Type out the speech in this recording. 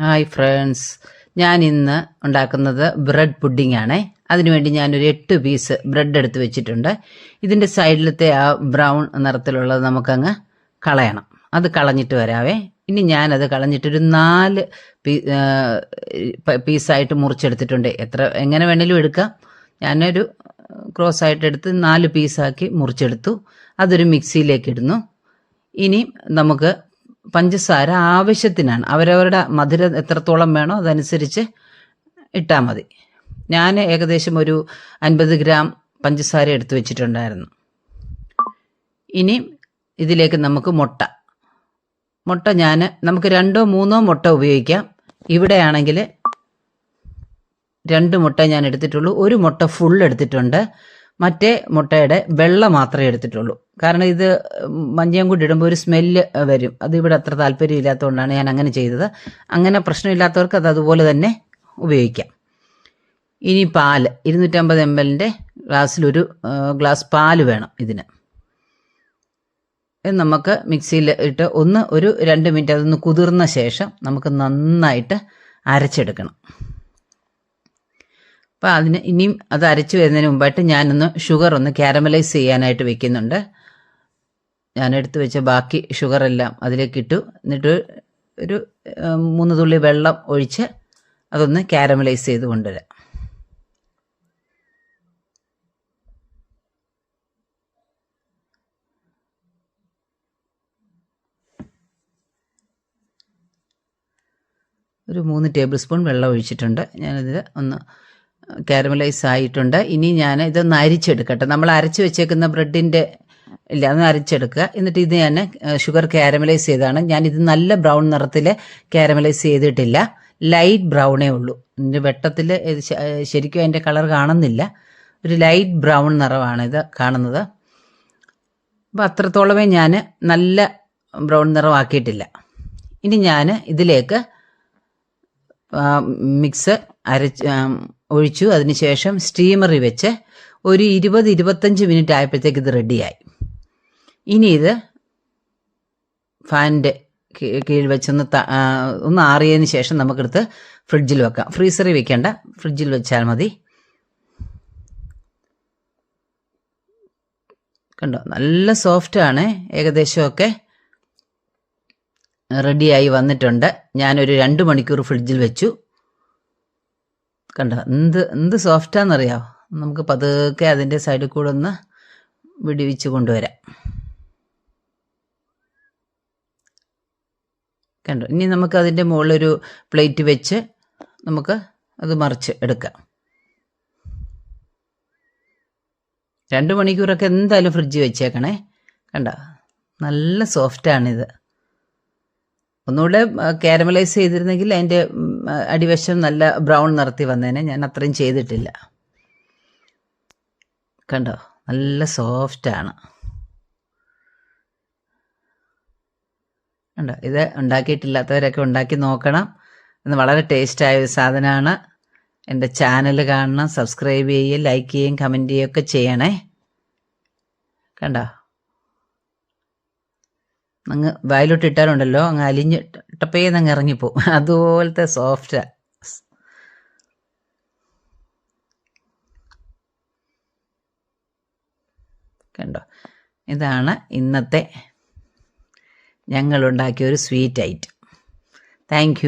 Hi friends ഞാൻ ഇന്ന് ഉണ്ടാക്കുന്നത് ബ്രെഡ് പുഡിംഗ് ആണ്. അതിനുവേണ്ടി ഞാനൊരു എട്ട് പീസ് ബ്രെഡ് എടുത്ത് വെച്ചിട്ടുണ്ട്. ഇതിന്റെ സൈഡിലത്തെ ആ ബ്രൗൺ നിറത്തിലുള്ളത് നമുക്കങ്ങ് കളയണം. അത് കളഞ്ഞിട്ട് വരാവേ. ഇനി ഞാനത് കളഞ്ഞിട്ടൊരു നാല് പീ പീസായിട്ട് മുറിച്ചെടുത്തിട്ടുണ്ട്. എത്ര എങ്ങനെ വേണേലും എടുക്കാം. ഞാനൊരു ക്രോസ് ആയിട്ട് എടുത്ത് നാല് പീസാക്കി മുറിച്ചെടുത്തു. അതൊരു മിക്സിയിലേക്ക് ഇടുന്നു. ഇനി നമുക്ക് പഞ്ചസാര ആവശ്യത്തിനാണ്. അവരവരുടെ മധുരം എത്രത്തോളം വേണോ അതനുസരിച്ച് ഇട്ടാൽ മതി. ഞാൻ ഏകദേശം ഒരു അൻപത് ഗ്രാം പഞ്ചസാര എടുത്തു വെച്ചിട്ടുണ്ടായിരുന്നു. ഇനി ഇതിലേക്ക് നമുക്ക് മുട്ട. മുട്ട ഞാൻ നമുക്ക് രണ്ടോ മൂന്നോ മുട്ട ഉപയോഗിക്കാം. ഇവിടെയാണെങ്കിൽ രണ്ട് മുട്ട ഞാൻ എടുത്തിട്ടുള്ളൂ. ഒരു മുട്ട ഫുൾ എടുത്തിട്ടുണ്ട്. മറ്റേ മുട്ടയുടെ വെള്ള മാത്രമേ എടുത്തിട്ടുള്ളൂ. കാരണം ഇത് മഞ്ഞയും കൂടി ഇടുമ്പോൾ ഒരു സ്മെല്ല് വരും. അത് ഇവിടെ അത്ര താല്പര്യമില്ലാത്തതുകൊണ്ടാണ് ഞാൻ അങ്ങനെ ചെയ്തത്. അങ്ങനെ പ്രശ്നമില്ലാത്തവർക്ക് അത് അതുപോലെ തന്നെ ഉപയോഗിക്കാം. ഇനി പാൽ ഇരുന്നൂറ്റമ്പത് എം എല്ലിന്റെ ഗ്ലാസ്സിലൊരു ഗ്ലാസ് പാൽ വേണം ഇതിന്. ഇത് നമുക്ക് മിക്സിയിൽ ഇട്ട് ഒന്ന് ഒരു രണ്ട് മിനിറ്റ് അതൊന്ന് കുതിർന്ന ശേഷം നമുക്ക് നന്നായിട്ട് അരച്ചെടുക്കണം. അപ്പോൾ അതിന് ഇനിയും അത് അരച്ച് വരുന്നതിന് മുമ്പായിട്ട് ഞാനൊന്ന് ഷുഗർ ഒന്ന് കാരമലൈസ് ചെയ്യാനായിട്ട് വെക്കുന്നുണ്ട്. ഞാൻ എടുത്ത് വെച്ച ബാക്കി ഷുഗർ എല്ലാം അതിലേക്ക് ഇട്ടു. എന്നിട്ട് ഒരു മൂന്ന് തുള്ളി വെള്ളം ഒഴിച്ച് അതൊന്ന് കാരമലൈസ് ചെയ്ത് കൊണ്ടുവരാം. ഒരു മൂന്ന് ടേബിൾ സ്പൂൺ വെള്ളം ഒഴിച്ചിട്ടുണ്ട്. ഞാനിതിൽ ഒന്ന് കാരമലൈസ് ആയിട്ടുണ്ട്. ഇനി ഞാൻ ഇതൊന്ന് അരിച്ചെടുക്കട്ടെ. നമ്മൾ അരച്ച് വെച്ചേക്കുന്ന ബ്രെഡിന്റെ ഇല്ല അതൊന്ന് അരച്ചെടുക്കുക. എന്നിട്ട് ഇത് ഞാൻ ഷുഗർ കാരമലൈസ് ചെയ്താണ് ഞാൻ ഇത് നല്ല ബ്രൗൺ നിറത്തിൽ കാരമലൈസ് ചെയ്തിട്ടില്ല. ലൈറ്റ് ബ്രൗണേ ഉള്ളൂ. ഇതിന്റെ വെട്ടത്തിൽ ശരിക്കും അതിന്റെ കളർ കാണുന്നില്ല. ഒരു ലൈറ്റ് ബ്രൗൺ നിറമാണ് ഇത് കാണുന്നത്. അപ്പോൾ അത്രത്തോളമേ ഞാൻ നല്ല ബ്രൗൺ നിറമാക്കിയിട്ടില്ല ഇനി ഞാൻ ഇതിലേക്ക് മിക്സ് അരച്ച് ഒഴിച്ചു. അതിനുശേഷം സ്റ്റീമറിൽ വെച്ച് ഒരു ഇരുപത് ഇരുപത്തഞ്ച് മിനിറ്റ് ആയപ്പോഴത്തേക്ക് ഇത് റെഡിയായി ഇനി ഇത് ഫാനിന്റെ കീഴിൽ വെച്ചൊന്ന് ഒന്ന് ആറിയതിന് ശേഷം നമുക്കെടുത്ത് ഫ്രിഡ്ജിൽ വെക്കാം. ഫ്രീസറിൽ വെക്കേണ്ട. ഫ്രിഡ്ജിൽ വെച്ചാൽ മതി. കണ്ടോ? നല്ല സോഫ്റ്റാണ് ഏകദേശമൊക്കെ റെഡിയായി വന്നിട്ടുണ്ട്. ഞാനൊരു രണ്ട് മണിക്കൂർ ഫ്രിഡ്ജിൽ വെച്ചു. കണ്ടോ? എന്ത് എന്ത് സോഫ്റ്റാണെന്നറിയാമോ നമുക്ക് പതുക്കെ അതിന്റെ സൈഡിൽ കൂടെ ഒന്ന് വിടിവിച്ച് കൊണ്ടുവരാം. കണ്ടോ? ഇനി നമുക്ക് അതിന്റെ മുകളിലൊരു പ്ലേറ്റ് വെച്ച് നമുക്ക് അത് മറിച്ച് എടുക്കാം. രണ്ട് മണിക്കൂറൊക്കെ എന്തായാലും ഫ്രിഡ്ജ് വെച്ചേക്കണേ. കണ്ട? നല്ല സോഫ്റ്റാണിത്. ഒന്നുകൂടെ കാരമലൈസ് ചെയ്തിരുന്നെങ്കിൽ അതിന്റെ അടിവശം നല്ല ബ്രൗൺ നിറത്തി വന്നേനെ. ഞാൻ അത്രയും ചെയ്തിട്ടില്ല. കണ്ടോ? നല്ല സോഫ്റ്റാണ് കണ്ടോ? ഇത് ഉണ്ടാക്കിയിട്ടില്ലാത്തവരൊക്കെ ഉണ്ടാക്കി നോക്കണം. ഇന്ന് വളരെ ടേസ്റ്റായ ഒരു സാധനമാണ്. എന്റെ ചാനൽ കാണണം. സബ്സ്ക്രൈബ് ചെയ്യുകയും ലൈക്ക് ചെയ്യുകയും കമന്റ് ചെയ്യുകയൊക്കെ ചെയ്യണേ. കണ്ടോ? അങ്ങ് വായിലോട്ട് ഇട്ടാലുണ്ടല്ലോ അങ്ങ് അലിഞ്ഞ് ടപ്പേന്ന് അങ്ങ് ഇറങ്ങിപ്പോവും അതുപോലത്തെ സോഫ്റ്റ് കണ്ടോ? ഇതാണ് ഇന്നത്തെ ഞങ്ങളുണ്ടാക്കിയ ഒരു സ്വീറ്റ് ഐറ്റം താങ്ക്